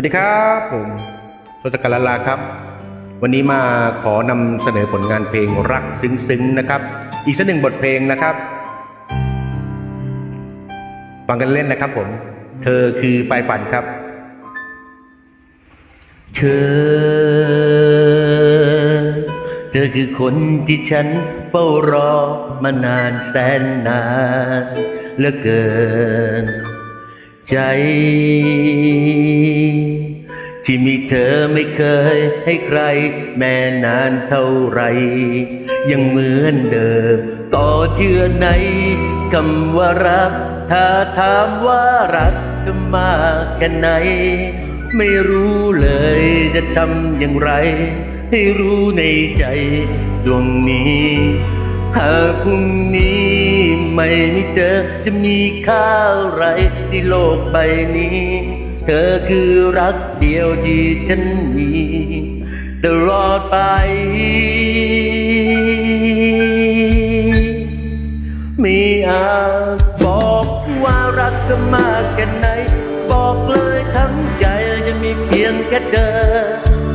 วัสดีครับผมทศกัลลาครับ วันนี้มาขอนำเสนอผลงานเพลงรักซึ้งๆนะครับ อีกสักหนึ่งบทเพลงนะครับ ฟังกันเล่นนะครับผม เธอคือปลายฝันครับ เธอ เธอคือคนที่ฉันเฝ้ารอมานานแสนนานเหลือเกิน ใจ ที่มีเธอไม่เคยให้ใคร แม้นานเท่าไร ยังเหมือนเดิมก็เชื่อในคำว่ารัก ถ้าถามว่ารักจะมากแค่ไหน ไม่รู้เลยจะทำอย่างไร ให้รู้ในใจดวงนี้หากพรุ่งนี้ไม่มีเธอจะมีค่าไรที่โลกใบนี้ เธอคือรักเดียวที่ฉันมีตลอดไปไม่อาจบอกว่ารักเธอมากแค่ไหน บอกเลยทั้งใจจะมีเพียงแค่เธอ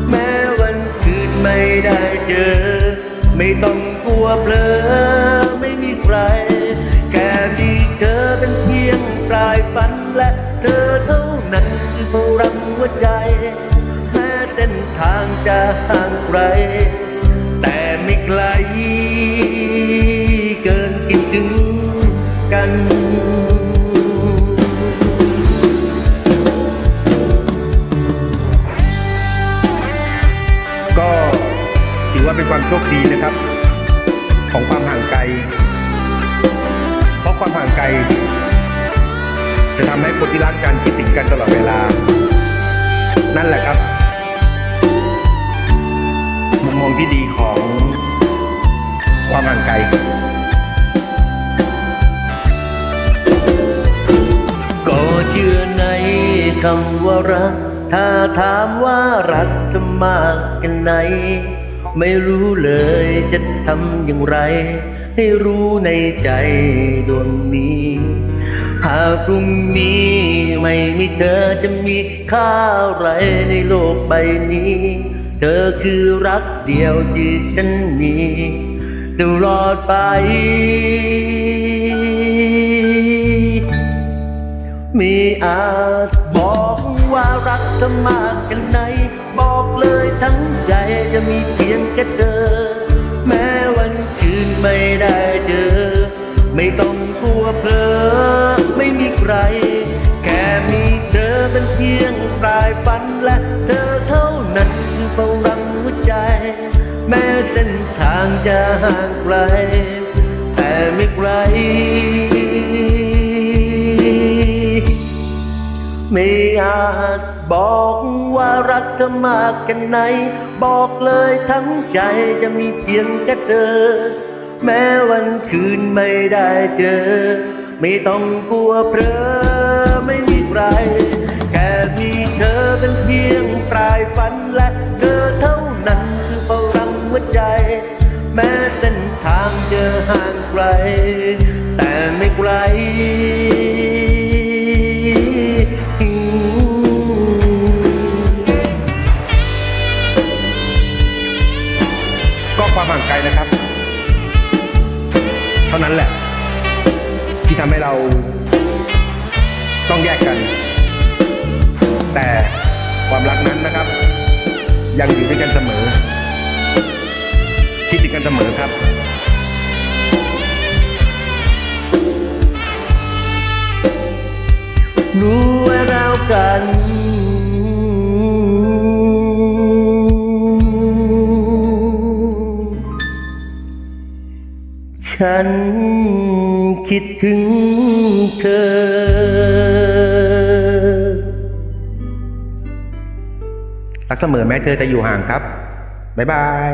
แม้วันคืนไม่ได้เจอ ไม่ต้องกลัวเผลอไม่มีใคร แค่มีเธอเป็นเพียงปลาย นั้นคือพลังหัวใจ แม้เส้นทางจะห่างไกล แต่ไม่ไกลเกินคิดถึงกันก็ถือว่าเป็นความโชคดีนะครับ ของความห่างไกล เพราะความห่างไกล จะทำให้คนที่รักกันคิดถึงกันตลอดเวลา นั่นแหละครับ มุมมองที่ดีของความห่างไกลก็เชื่อในคำว่ารัก ถ้าถามว่ารักจะมากแค่ไหน ไม่รู้เลยจะทำอย่างไร ให้รู้ในใจดวงนี้ หากพรุ่งนี้ไม่มีเธอจะมีค่าอะไรในโลกใบนี้ เธอคือรักเดียวที่ฉันมีตลอดไปไม่อาจบอกว่ารักเธอมากแค่ไหน บอกเลยทั้งใจจะมีเพียงแค่เธอ แม้วันคืนไม่ได้เจอ ไม่ต้องกลัวเพลอ ไร แค่มีเธอเป็นเพียงปลายฝันและเธอเท่านั้นคือพลังหัวใจ แม้เส้นทางจะห่างไกล แต่ไม่ไกล ไม่อาจบอกว่ารักเธอมากแค่ไหน บอกเลยทั้งใจจะมีเพียงแค่เธอ แม้วันคืนไม่ได้เจอ ไม่ต้องกลัวเพลอไม่มีใคร แค่มีเธอเป็นเพียงปลายฝันและเธอเท่านั้นคือพลังหัวใจ แม้เส้นทางจะห่างไกล แต่ไม่ไกลก็ความห่างไกลนะครับ เท่านั้นแหละ ที่ทำให้เราต้องแยกกัน แต่ความรักนั้นนะครับ ยังอยู่ด้วยกันเสมอ คิดถึงกันเสมอครับรู้ว่าเรากัน ฉันคิดถึงเธอ รักเสมอแม้เธอจะอยู่ห่างครับ บ๊ายบาย